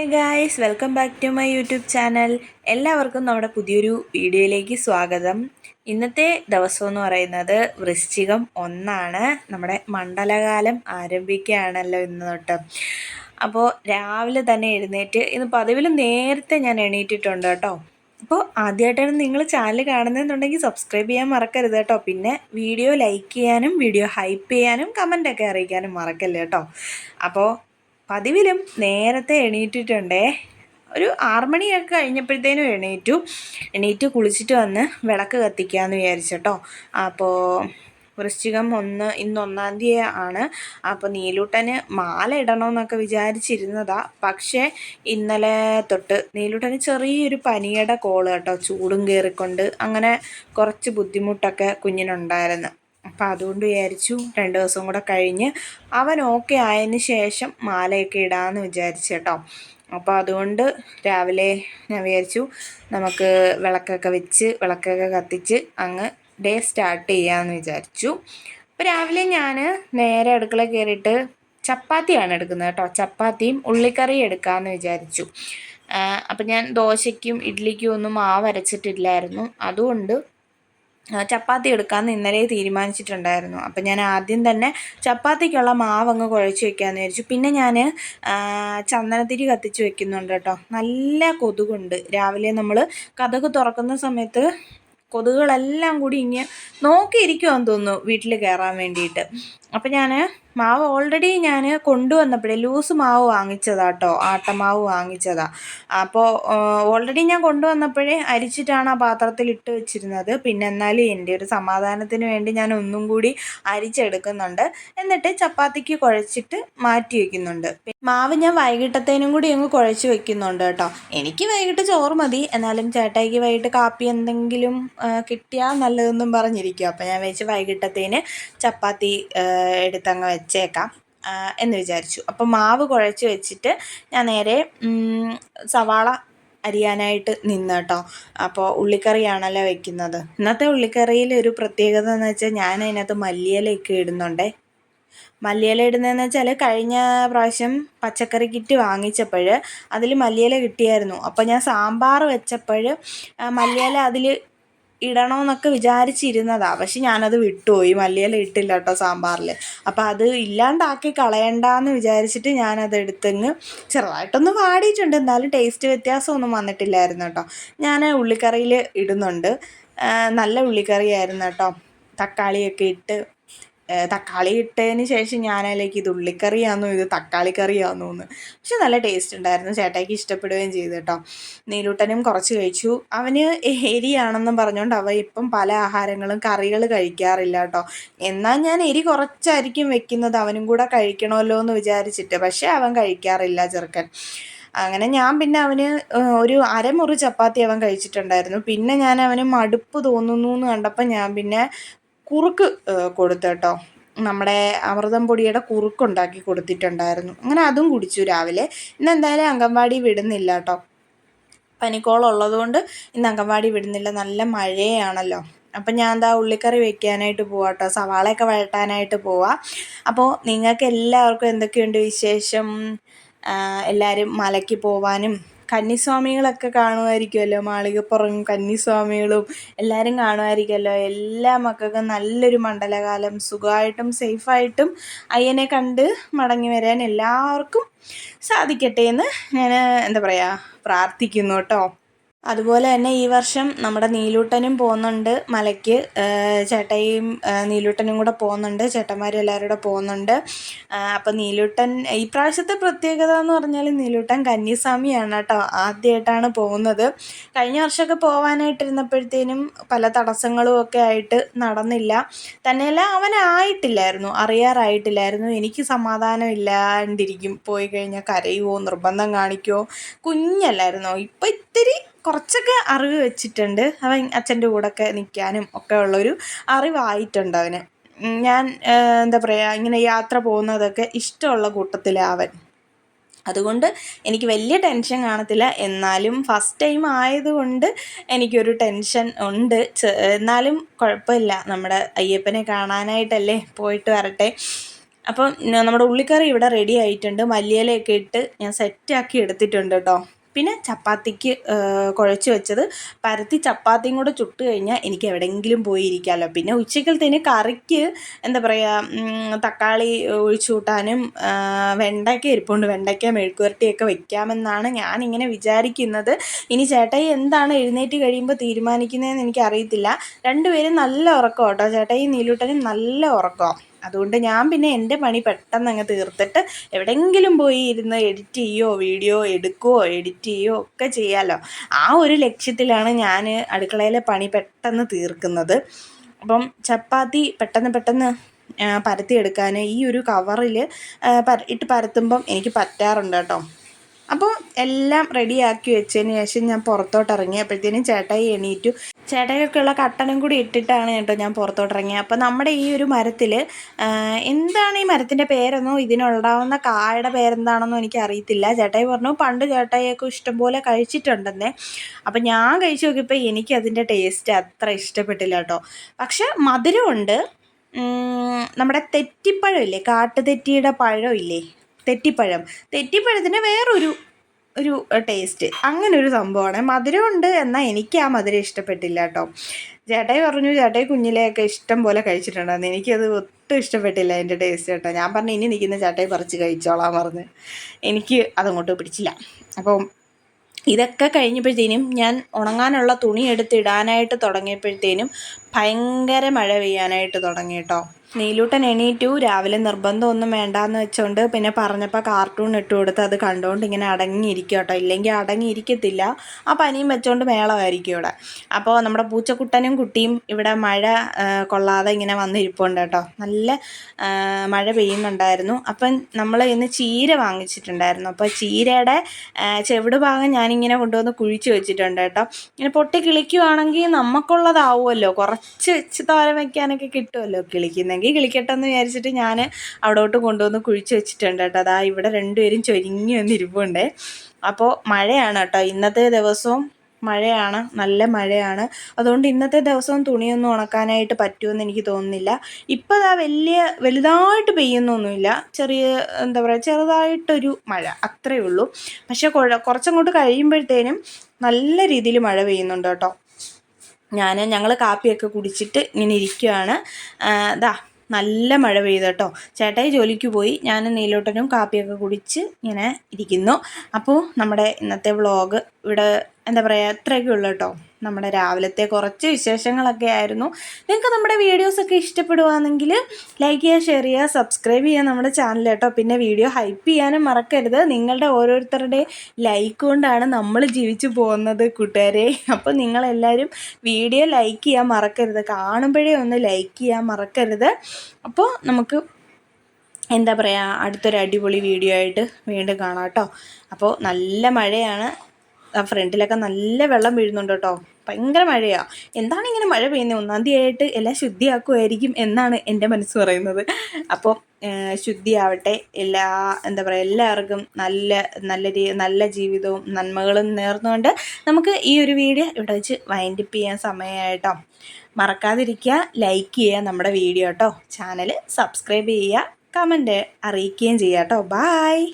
Hey guys welcome back to my YouTube channel. എല്ലാവർക്കും നമ്മുടെ പുതിയൊരു വീഡിയോയിലേക്ക് സ്വാഗതം. ഇന്നത്തെ ദിവസം എന്ന് പറയുന്നത് വൃശ്ചികം ഒന്നാണ്. നമ്മുടെ മണ്ഡലകാലം ആരംഭിക്കുകയാണല്ലോ ഇന്ന് തൊട്ട്. അപ്പോൾ രാവിലെ തന്നെ എഴുന്നേറ്റ് ഇന്ന് പതിവിലും നേരത്തെ ഞാൻ എണീറ്റിട്ടുണ്ട് കേട്ടോ. അപ്പോൾ ആദ്യമായിട്ടാണ് നിങ്ങൾ ചാനൽ കാണുന്നതെന്നുണ്ടെങ്കിൽ സബ്സ്ക്രൈബ് ചെയ്യാൻ മറക്കരുത് കേട്ടോ. പിന്നെ വീഡിയോ ലൈക്ക് ചെയ്യാനും വീഡിയോ ഹൈപ്പ് ചെയ്യാനും കമന്റൊക്കെ അറിയിക്കാനും മറക്കല്ലേ കേട്ടോ. അപ്പോൾ പതിവിലും നേരത്തെ എണീറ്റിട്ടുണ്ടേ. ഒരു ആറുമണിയൊക്കെ കഴിഞ്ഞപ്പോഴത്തേനും എണീറ്റു. എണീറ്റ് കുളിച്ചിട്ട് വന്ന് വിളക്ക് കത്തിക്കാമെന്ന് വിചാരിച്ചട്ടോ. അപ്പോൾ വൃശ്ചികം ഒന്ന് ഇന്ന് ഒന്നാം തീയതി ആണ്. അപ്പോൾ നീലൂട്ടന് മാല ഇടണമെന്നൊക്കെ വിചാരിച്ചിരുന്നതാ. പക്ഷേ ഇന്നലെ തൊട്ട് നീലൂട്ടന് ചെറിയൊരു പനിയുടെ കോൾ കേട്ടോ. ചൂടും കയറിക്കൊണ്ട് അങ്ങനെ കുറച്ച് ബുദ്ധിമുട്ടൊക്കെ കുഞ്ഞിനുണ്ടായിരുന്നു. അപ്പം അതുകൊണ്ട് വിചാരിച്ചു രണ്ട് ദിവസം കൂടെ കഴിഞ്ഞ് അവൻ ഓക്കെ ആയതിന് ശേഷം മാലയൊക്കെ ഇടാമെന്ന് വിചാരിച്ചു കേട്ടോ. അപ്പോൾ അതുകൊണ്ട് രാവിലെ ഞാൻ വിചാരിച്ചു നമുക്ക് വിളക്കൊക്കെ വെച്ച് വിളക്കൊക്കെ കത്തിച്ച് അങ്ങ് ഡേ സ്റ്റാർട്ട് ചെയ്യാമെന്ന് വിചാരിച്ചു. അപ്പോൾ രാവിലെ ഞാൻ നേരെ അടുക്കള കയറിയിട്ട് ചപ്പാത്തിയാണ് എടുക്കുന്നത് കേട്ടോ. ചപ്പാത്തിയും ഉള്ളിക്കറിയും എടുക്കാമെന്ന് വിചാരിച്ചു. അപ്പം ഞാൻ ദോശയ്ക്കും ഇഡ്ഡലിക്കും ഒന്നും മാവ് അരച്ചിട്ടില്ലായിരുന്നു. അതുകൊണ്ട് ചപ്പാത്തി എടുക്കാമെന്ന് ഇന്നലെ തീരുമാനിച്ചിട്ടുണ്ടായിരുന്നു. അപ്പം ഞാൻ ആദ്യം തന്നെ ചപ്പാത്തിക്കുള്ള മാവ് അങ്ങ് കുഴച്ച് വെക്കാമെന്ന് വിചാരിച്ചു. പിന്നെ ഞാൻ ചന്ദനത്തിരി കത്തിച്ച് വെക്കുന്നുണ്ട് കേട്ടോ. നല്ല കൊതുകുണ്ട്. രാവിലെ നമ്മൾ കഥക് തുറക്കുന്ന സമയത്ത് കൊതുകുകളെല്ലാം കൂടി ഇങ്ങനെ നോക്കിയിരിക്കുമെന്ന് തോന്നുന്നു വീട്ടിൽ കയറാൻ വേണ്ടിയിട്ട്. അപ്പം ഞാൻ മാവ് ഓൾറെഡി ഞാൻ കൊണ്ടുവന്നപ്പോഴേ ലൂസ് മാവ് വാങ്ങിച്ചതാ കേട്ടോ ആട്ടമാവ് വാങ്ങിച്ചതാ. അപ്പോൾ ഓൾറെഡി ഞാൻ കൊണ്ടുവന്നപ്പോഴേ അരിച്ചിട്ടാണ് ആ പാത്രത്തിൽ ഇട്ട് വെച്ചിരുന്നത്. പിന്നെ എന്നാലും എന്റെ ഒരു സമാധാനത്തിന് വേണ്ടി ഞാൻ ഒന്നും കൂടി അരിച്ചെടുക്കുന്നുണ്ട്. എന്നിട്ട് ചപ്പാത്തിക്ക് കുഴച്ചിട്ട് മാറ്റി വയ്ക്കുന്നുണ്ട് മാവ് ഞാൻ വൈകിട്ടത്തേനും കൂടി അങ്ങ് കുഴച്ച് വെക്കുന്നുണ്ട് കേട്ടോ എനിക്ക് വൈകിട്ട് ചോറ് മതി. എന്നാലും ചേട്ടായിക്ക് വൈകിട്ട് കാപ്പി എന്തെങ്കിലും കിട്ടിയാൽ നല്ലതെന്നും പറഞ്ഞിരിക്കും. അപ്പോൾ ഞാൻ വെച്ച് വൈകിട്ടത്തേന് ചപ്പാത്തി എടുത്തങ്ങ് വെച്ചേക്കാം എന്ന് വിചാരിച്ചു. അപ്പോൾ മാവ് കുഴച്ച് വെച്ചിട്ട് ഞാൻ നേരെ സവാള അരിയാനായിട്ട് നിന്ന് കേട്ടോ. അപ്പോൾ ഉള്ളിക്കറിയാണല്ലോ വെക്കുന്നത്. ഇന്നത്തെ ഉള്ളിക്കറിയിൽ ഒരു പ്രത്യേകത എന്ന് വെച്ചാൽ ഞാൻ അതിനകത്ത് മല്ലിയിലയൊക്കെ ഇടുന്നുണ്ടേ. മല്ലിയില ഇടുന്നതെന്ന് വെച്ചാൽ കഴിഞ്ഞ പ്രാവശ്യം പച്ചക്കറി കിറ്റ് വാങ്ങിച്ചപ്പോൾ അതിൽ മല്ലിയില കിട്ടിയായിരുന്നു. അപ്പോൾ ഞാൻ സാമ്പാർ വെച്ചപ്പോൾ മല്ലിയില അതിൽ ഇടണമെന്നൊക്കെ വിചാരിച്ചിരുന്നതാണ് പക്ഷെ ഞാനത് വിട്ടുപോയി. മല്ലിയില ഇട്ടില്ല കേട്ടോ സാമ്പാറിൽ അപ്പോൾ അത് ഇല്ലാണ്ടാക്കി കളയണ്ടെന്ന് വിചാരിച്ചിട്ട് ഞാനത് എടുത്തങ്ങ് ചെറുതായിട്ടൊന്ന് വാടിയിട്ടുണ്ട്. എന്നാലും ടേസ്റ്റ് വ്യത്യാസമൊന്നും വന്നിട്ടില്ലായിരുന്നു കേട്ടോ ഞാൻ ഉള്ളിക്കറിയിൽ ഇടുന്നുണ്ട്. നല്ല ഉള്ളിക്കറിയായിരുന്നു കേട്ടോ തക്കാളിയൊക്കെ ഇട്ട് തക്കാളി ഇട്ടതിന് ശേഷം ഞാൻ അതിലേക്ക് ഇത് ഉള്ളിക്കറിയാണോ ഇത് തക്കാളി കറിയാണോ എന്ന്. പക്ഷെ നല്ല ടേസ്റ്റ് ഉണ്ടായിരുന്നു. ചേട്ടായിക്ക് ഇഷ്ടപ്പെടുകയും ചെയ്തു കേട്ടോ. നീലൂട്ടനും കുറച്ച് കഴിച്ചു. അവന് എരിയാണെന്നും പറഞ്ഞുകൊണ്ട് അവ ഇപ്പം പല ആഹാരങ്ങളും കറികൾ കഴിക്കാറില്ല കേട്ടോ. എന്നാൽ ഞാൻ എരി കുറച്ചായിരിക്കും വെക്കുന്നത്. അവനും കൂടെ കഴിക്കണമല്ലോ എന്ന് വിചാരിച്ചിട്ട്. പക്ഷെ അവൻ കഴിക്കാറില്ല ചെറുക്കൻ. അങ്ങനെ ഞാൻ പിന്നെ അവന് ഒരു അരമുറി ചപ്പാത്തി അവൻ കഴിച്ചിട്ടുണ്ടായിരുന്നു. പിന്നെ ഞാൻ അവന് മടുപ്പ് തോന്നുന്നു എന്ന് കണ്ടപ്പോൾ ഞാൻ പിന്നെ കുറുക്ക് കൊടുത്തേട്ടോ നമ്മുടെ അമൃതം പൊടിയുടെ കുറുക്കുണ്ടാക്കി കൊടുത്തിട്ടുണ്ടായിരുന്നു. അങ്ങനെ അതും കുടിച്ചു രാവിലെ. ഇന്ന് എന്തായാലും അംഗൻവാടി വിടുന്നില്ല കേട്ടോ. പനിക്കോളുള്ളതുകൊണ്ട് ഇന്ന് അംഗൻവാടി വിടുന്നില്ല. നല്ല മഴയാണല്ലോ. അപ്പം ഞാൻ എന്താ ഉള്ളിക്കറി വെക്കാനായിട്ട് പോവാം കേട്ടോ. സവാളയൊക്കെ വഴട്ടാനായിട്ട് പോവാം. അപ്പോൾ നിങ്ങൾക്ക് എല്ലാവർക്കും എന്തൊക്കെയുണ്ട് വിശേഷം? എല്ലാവരും മലയ്ക്ക് പോവാനും കന്നിസ്വാമികളൊക്കെ കാണുമായിരിക്കുമല്ലോ മാളികപ്പുറം കന്നിസ്വാമികളും എല്ലാവരും കാണുമായിരിക്കുമല്ലോ എല്ലാ മക്കൾക്കും നല്ലൊരു മണ്ഡലകാലം സുഖമായിട്ടും സേഫായിട്ടും അയ്യനെ കണ്ട് മടങ്ങി വരാൻ എല്ലാവർക്കും സാധിക്കട്ടെ എന്ന് ഞാൻ എന്താ പറയുക പ്രാർത്ഥിക്കുന്നു കേട്ടോ. അതുപോലെ തന്നെ ഈ വർഷം നമ്മുടെ നീലൂട്ടനും പോകുന്നുണ്ട് മലയ്ക്ക്. ചേട്ടായിയും നീലൂട്ടനും കൂടെ പോകുന്നുണ്ട്. ചേട്ടന്മാരും എല്ലാവരും കൂടെ പോകുന്നുണ്ട്. അപ്പം നീലൂട്ടൻ ഈ പ്രാവശ്യത്തെ പ്രത്യേകത എന്ന് പറഞ്ഞാൽ നീലൂട്ടൻ കന്യാസ്വാമിയാണ് കേട്ടോ ആദ്യമായിട്ടാണ് പോകുന്നത്. കഴിഞ്ഞ വർഷമൊക്കെ പോകാനായിട്ടിരുന്നപ്പോഴത്തേനും പല തടസ്സങ്ങളും ഒക്കെ ആയിട്ട് നടന്നില്ല. തന്നെയല്ല അവനായിട്ടില്ലായിരുന്നു അറിയാറായിട്ടില്ലായിരുന്നു. എനിക്ക് സമാധാനം ഇല്ലാണ്ടിരിക്കും. പോയി കഴിഞ്ഞാൽ കരയുമോ നിർബന്ധം കാണിക്കുമോ കുഞ്ഞല്ലായിരുന്നോ? ഇപ്പം ഇത്തിരി കുറച്ചൊക്കെ അറിവ് വെച്ചിട്ടുണ്ട്. അവൻ അച്ഛന്റെ കൂടെയൊക്കെ നിൽക്കാനും ഒക്കെ ഉള്ളൊരു അറിവായിട്ടുണ്ട് അവന്. ഞാൻ എന്താ പറയുക ഇങ്ങനെ യാത്ര പോകുന്നതൊക്കെ ഇഷ്ടമുള്ള കൂട്ടത്തിലാണ് അവൻ. അതുകൊണ്ട് എനിക്ക് വലിയ ടെൻഷൻ കാണത്തില്ല. എന്നാലും ഫസ്റ്റ് ടൈം ആയതുകൊണ്ട് എനിക്കൊരു ടെൻഷൻ ഉണ്ട്. എന്നാലും കുഴപ്പമില്ല. നമ്മുടെ അയ്യപ്പനെ കാണാനായിട്ടല്ലേ പോയിട്ട് വരട്ടെ. അപ്പം നമ്മുടെ ഉള്ളിക്കറി ഇവിടെ റെഡി ആയിട്ടുണ്ട്. മല്ലിയിലയൊക്കെ ഇട്ട് ഞാൻ സെറ്റാക്കി എടുത്തിട്ടുണ്ട് കേട്ടോ പിന്നെ ചപ്പാത്തിക്ക് കുഴച്ച് വെച്ചത്. പരത്തി ചപ്പാത്തിയും കൂടെ ചുട്ട് കഴിഞ്ഞാൽ എനിക്ക് എവിടെയെങ്കിലും പോയി ഇരിക്കാമല്ലോ പിന്നെ ഉച്ചക്കലത്തേന് കറിക്ക് എന്താ പറയുക തക്കാളി ഒഴിച്ചു കൂട്ടാനും വെണ്ടയ്ക്ക ഇരിപ്പുണ്ട്. വെണ്ടയ്ക്ക മെഴുക്കുവരട്ടിയൊക്കെ വെക്കാമെന്നാണ് ഞാനിങ്ങനെ വിചാരിക്കുന്നത്. ഇനി ചേട്ടായി എന്താണ് എഴുന്നേറ്റ് കഴിയുമ്പോൾ തീരുമാനിക്കുന്നതെന്ന് എനിക്കറിയത്തില്ല. രണ്ടുപേരും നല്ല ഉറക്കം കേട്ടോ ചേട്ടായി നീലൂട്ടനും നല്ല ഉറക്കം അതുകൊണ്ട് ഞാൻ പിന്നെ എന്റെ പണി പെട്ടെന്ന് അങ്ങ് തീർത്തിട്ട് എവിടെയെങ്കിലും പോയി ഇരുന്ന് എഡിറ്റ് ചെയ്യോ വീഡിയോ എടുക്കുകയോ എഡിറ്റ് ചെയ്യോ ഒക്കെ ചെയ്യാമല്ലോ ആ ഒരു ലക്ഷ്യത്തിലാണ് ഞാൻ അടുക്കളയിലെ പണി പെട്ടെന്ന് തീർക്കുന്നത്. അപ്പം ചപ്പാത്തി പെട്ടെന്ന് പെട്ടെന്ന് പരത്തിയെടുക്കാൻ ഈ ഒരു കവറിൽ ഇട്ട് പരത്തുമ്പം എനിക്ക് പറ്റാറുണ്ട് കേട്ടോ. അപ്പോൾ എല്ലാം റെഡിയാക്കി വെച്ചതിന് ശേഷം ഞാൻ പുറത്തോട്ട് ഇറങ്ങി അപ്പോഴത്തേനും ചേട്ടായി എണീറ്റു. ചേട്ടായിയൊക്കെയുള്ള കട്ടനും കൂടി ഇട്ടിട്ടാണ് കേട്ടോ ഞാൻ പുറത്തോട്ട് ഇറങ്ങിയത് അപ്പോൾ നമ്മുടെ ഈ ഒരു മരത്തിൽ എന്താണ് ഈ മരത്തിന്റെ പേരെന്നോ ഇതിനുണ്ടാവുന്ന കായുടെ പേരെന്താണെന്നോ എനിക്ക് അറിയത്തില്ല ചേട്ടായി പറഞ്ഞു പണ്ട് ചേട്ടായിയൊക്കെ ഇഷ്ടംപോലെ കഴിച്ചിട്ടുണ്ടെന്നേ. അപ്പോൾ ഞാൻ കഴിച്ചു നോക്കിയപ്പോൾ എനിക്ക് അതിന്റെ ടേസ്റ്റ് അത്ര ഇഷ്ടപ്പെട്ടില്ല കേട്ടോ. പക്ഷെ മധുരമുണ്ട്. നമ്മുടെ തെറ്റിപ്പഴം ഇല്ലേ കാട്ടുതെറ്റിയുടെ പഴം ഇല്ലേ തെറ്റിപ്പഴം. തെറ്റിപ്പഴത്തിന് വേറൊരു ഒരു ടേസ്റ്റ് അങ്ങനെ ഒരു സംഭവമാണ്. മധുരമുണ്ട് എന്നാൽ എനിക്ക് ആ മധുരം ഇഷ്ടപ്പെട്ടില്ല കേട്ടോ. ചേട്ടായി പറഞ്ഞു ചേട്ടായി കുഞ്ഞിലെയൊക്കെ ഇഷ്ടം പോലെ കഴിച്ചിട്ടുണ്ടായിരുന്നു. എനിക്കത് ഒട്ടും ഇഷ്ടപ്പെട്ടില്ല അതിന്റെ ടേസ്റ്റ് കേട്ടോ. ഞാൻ പറഞ്ഞു ഇനി നിൽക്കുന്ന ചേട്ടായി പറിച്ച് കഴിച്ചോളാം പറഞ്ഞ്. എനിക്ക് അതങ്ങോട്ട് പിടിച്ചില്ല. അപ്പം ഇതൊക്കെ കഴിഞ്ഞപ്പോഴത്തേനും ഞാൻ ഉണങ്ങാനുള്ള തുണി എടുത്ത് ഇടാനായിട്ട് തുടങ്ങിയപ്പോഴത്തേനും ഭയങ്കര മഴ പെയ്യാനായിട്ട് തുടങ്ങി കേട്ടോ. നീലൂട്ടൻ എണീറ്റു. രാവിലെ നിർബന്ധമൊന്നും വേണ്ടാന്ന് വെച്ചോണ്ട് പിന്നെ പറഞ്ഞപ്പോൾ കാർട്ടൂൺ ഇട്ട് കൊടുത്ത് അത് കണ്ടുകൊണ്ട് ഇങ്ങനെ അടങ്ങിയിരിക്കും കേട്ടോ. ഇല്ലെങ്കിൽ അടങ്ങിയിരിക്കത്തില്ല. ആ പനിയും വെച്ചോണ്ട് മേളമായിരിക്കും ഇവിടെ. അപ്പോൾ നമ്മുടെ പൂച്ചക്കുട്ടനും കുട്ടിയും ഇവിടെ മഴ കൊള്ളാതെ ഇങ്ങനെ വന്നിരിപ്പുണ്ട് കേട്ടോ. നല്ല മഴ പെയ്യുന്നുണ്ടായിരുന്നു. അപ്പം നമ്മൾ ഇന്ന് ചീര വാങ്ങിച്ചിട്ടുണ്ടായിരുന്നു. അപ്പോൾ ചീരയുടെ ചെവിട് ഭാഗം ഞാനിങ്ങനെ കൊണ്ടുവന്ന് കുഴിച്ച് വെച്ചിട്ടുണ്ട് കേട്ടോ. ഇങ്ങനെ പൊട്ടി കിളിക്കുവാണെങ്കിൽ നമുക്കുള്ളതാവുമല്ലോ കുറച്ച് വെച്ച് തോരൻ വയ്ക്കാനൊക്കെ കിട്ടുമല്ലോ കിളിക്കുന്നെങ്കിൽ കിളിക്കട്ടെ എന്ന് വിചാരിച്ചിട്ട് ഞാൻ അവിടോട്ട് കൊണ്ടുവന്ന് കുഴിച്ച് വെച്ചിട്ടുണ്ട് കേട്ടോ. അതാ ഇവിടെ രണ്ടുപേരും ചൊരിങ്ങി വന്നിരിപ്പുണ്ടേ. അപ്പോൾ മഴയാണ് കേട്ടോ. ഇന്നത്തെ ദിവസവും മഴയാണ്. നല്ല മഴയാണ്. അതുകൊണ്ട് ഇന്നത്തെ ദിവസവും തുണിയൊന്നും ഉണക്കാനായിട്ട് പറ്റുമെന്ന് എനിക്ക് തോന്നുന്നില്ല. ഇപ്പോൾ അതാ വലിയ വലുതായിട്ട് പെയ്യുന്നൊന്നുമില്ല. ചെറിയ എന്താ പറയുക ചെറുതായിട്ടൊരു മഴ. അത്രയേ ഉള്ളൂ. പക്ഷേ കുറച്ചങ്ങോട്ട് കഴിയുമ്പോഴത്തേനും നല്ല രീതിയിൽ മഴ പെയ്യുന്നുണ്ട് കേട്ടോ. ഞാൻ ഞങ്ങൾ കാപ്പിയൊക്കെ കുടിച്ചിട്ട് ഇങ്ങനെ ഇരിക്കുകയാണ് ദാ നല്ല മഴ പെയ്തു കേട്ടോ. ചേട്ടായി ജോലിക്ക് പോയി. ഞാൻ നീലോട്ടനും കാപ്പിയൊക്കെ കുടിച്ച് ഇങ്ങനെ ഇരിക്കുന്നു. അപ്പോൾ നമ്മുടെ ഇന്നത്തെ വ്ളോഗ് ഇവിടെ എന്താ പറയുക ഇത്രയൊക്കെ ഉള്ളു കേട്ടോ നമ്മുടെ രാവിലത്തെ കുറച്ച് വിശേഷങ്ങളൊക്കെ ആയിരുന്നു. നിങ്ങൾക്ക് നമ്മുടെ വീഡിയോസൊക്കെ ഇഷ്ടപ്പെടുവാണെങ്കിൽ ലൈക്ക് ചെയ്യുക ഷെയർ ചെയ്യുക സബ്സ്ക്രൈബ് ചെയ്യുക നമ്മുടെ ചാനൽ കേട്ടോ പിന്നെ വീഡിയോ ഹൈപ്പ് ചെയ്യാനും മറക്കരുത്. നിങ്ങളുടെ ഓരോരുത്തരുടെ ലൈക്ക് കൊണ്ടാണ് നമ്മൾ ജീവിച്ചു പോകുന്നത് കൂട്ടുകാരെ. അപ്പോൾ നിങ്ങളെല്ലാവരും വീഡിയോ ലൈക്ക് ചെയ്യാൻ മറക്കരുത്. കാണുമ്പോഴേ ഒന്ന് ലൈക്ക് ചെയ്യാൻ മറക്കരുത്. അപ്പോൾ നമുക്ക് എന്താ പറയുക അടുത്തൊരു അടിപൊളി വീഡിയോ ആയിട്ട് വീണ്ടും കാണാം കേട്ടോ അപ്പോൾ നല്ല മഴയാണ്. ഫ്രണ്ടിലൊക്കെ നല്ല വെള്ളം വീഴുന്നുണ്ട് കേട്ടോ. ഭയങ്കര മഴയാ. എന്താണ് ഇങ്ങനെ മഴ പെയ്യുന്നത് ഒന്നാം തീയതി ആയിട്ട് എല്ലാം ശുദ്ധിയാക്കുമായിരിക്കും എന്നാണ് എന്റെ മനസ്സ് പറയുന്നത്. അപ്പോൾ ശുദ്ധിയാവട്ടെ. എല്ലാ എന്താ പറയുക എല്ലാവർക്കും നല്ല നല്ല രീ നല്ല ജീവിതവും നന്മകളും നേർന്നുകൊണ്ട് നമുക്ക് ഈ ഒരു വീഡിയോ ഇവിടെ വെച്ച് വൈൻഡപ്പ് ചെയ്യാൻ സമയമായിട്ടോ മറക്കാതിരിക്കുക ലൈക്ക് ചെയ്യുക നമ്മുടെ വീഡിയോ കേട്ടോ. ചാനൽ സബ്സ്ക്രൈബ് ചെയ്യുക കമന്റ് അറിയിക്കുകയും ചെയ്യാം കേട്ടോ. ബായ്